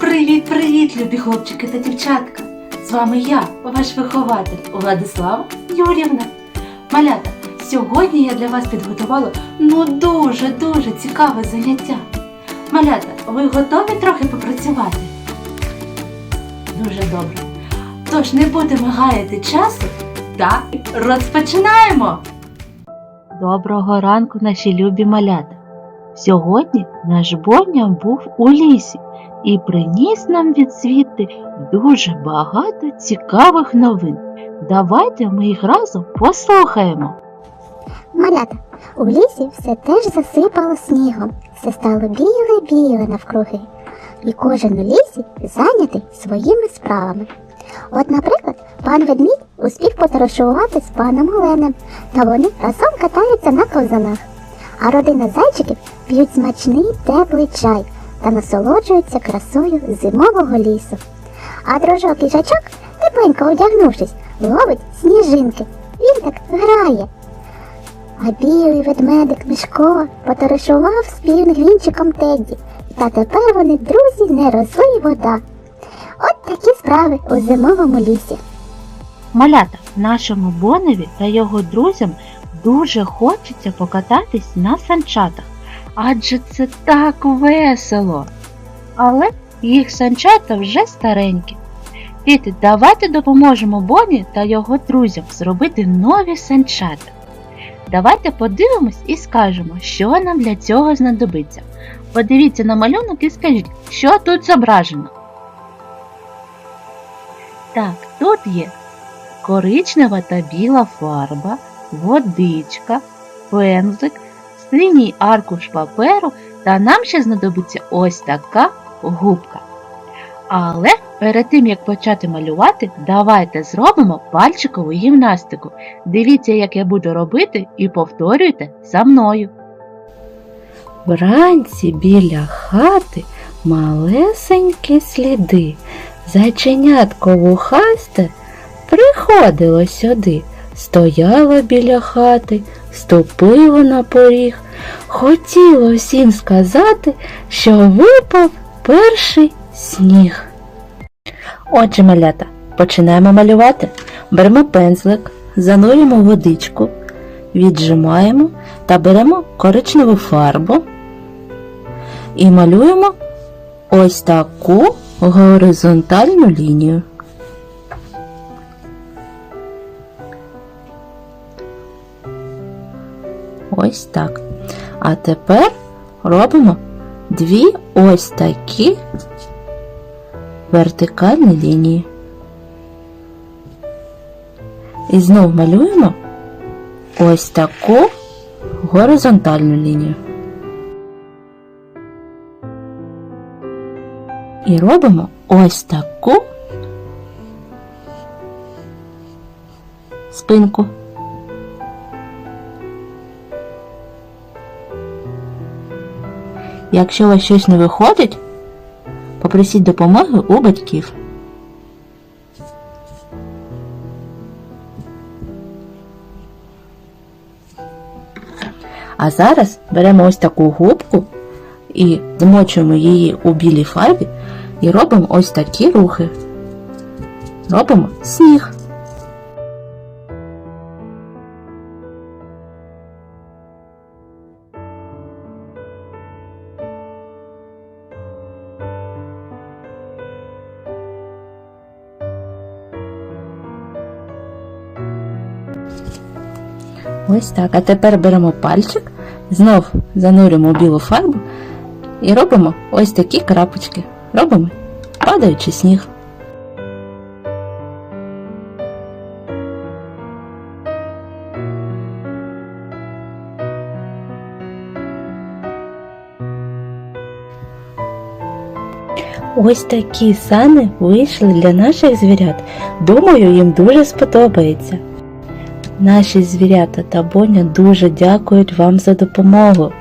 Привіт-привіт, любі хлопчики та дівчатка! З вами я, ваш вихователь Владислава Юрівна. Малята, сьогодні я для вас підготувала ну дуже-дуже цікаве заняття. Малята, ви готові трохи попрацювати? Дуже добре. Тож не будемо гаяти часу та розпочинаємо! Доброго ранку, наші любі малята! Сьогодні наш Боня був у лісі і приніс нам від світи дуже багато цікавих новин. Давайте ми їх разом послухаємо. Малята, у лісі все теж засипало снігом, все стало біле-біле навкруги, і кожен у лісі зайнятий своїми справами. От, наприклад, пан ведмідь успів потарашувати з паном Оленем, та вони разом катаються на ковзанах. А родина зайчиків п'ють смачний теплий чай та насолоджуються красою зимового лісу. А дружок їжачок, тепленько одягнувшись, ловить сніжинки. Він так грає. А білий ведмедик Мишко потаришував з пінгвінчиком Тедді, та тепер вони друзі не росли вода. От такі справи у зимовому лісі. Малята, нашому Боневі та його друзям дуже хочеться покататись на санчатах, адже це так весело. Але їх санчата вже старенькі. Діти, давайте допоможемо Боні та його друзям зробити нові санчата. Давайте подивимось і скажемо, що нам для цього знадобиться. Подивіться на малюнок і скажіть, що тут зображено. Так, тут є коричнева та біла фарба, водичка, пензлик, синій аркуш паперу та нам ще знадобиться ось така губка. Але перед тим як почати малювати, давайте зробимо пальчикову гімнастику. Дивіться, як я буду робити, і повторюйте за мною. Вранці біля хати малесенькі сліди. Зайченятко вухасте приходило сюди, стояло біля хати, ступило на поріг, хотіло всім сказати, що випав перший сніг. Отже, малята, починаємо малювати. Беремо пензлик, занурюємо водичку, віджимаємо та беремо коричневу фарбу і малюємо ось таку горизонтальну лінію. Ось так. А тепер робимо дві ось такі вертикальні лінії. І знов малюємо ось таку горизонтальну лінію. І робимо ось таку спинку. Якщо у вас щось не виходить, попросіть допомоги у батьків. А зараз беремо ось таку губку і змочуємо її у білій фарбі і робимо ось такі рухи. Робимо сніг. Ось так. А тепер беремо пальчик, знов занурюємо білу фарбу і робимо ось такі крапочки. Робимо падаючий сніг. Ось такі сани вийшли для наших звірят. Думаю, їм дуже сподобається. Наші звірята та Боня дуже дякують вам за допомогу.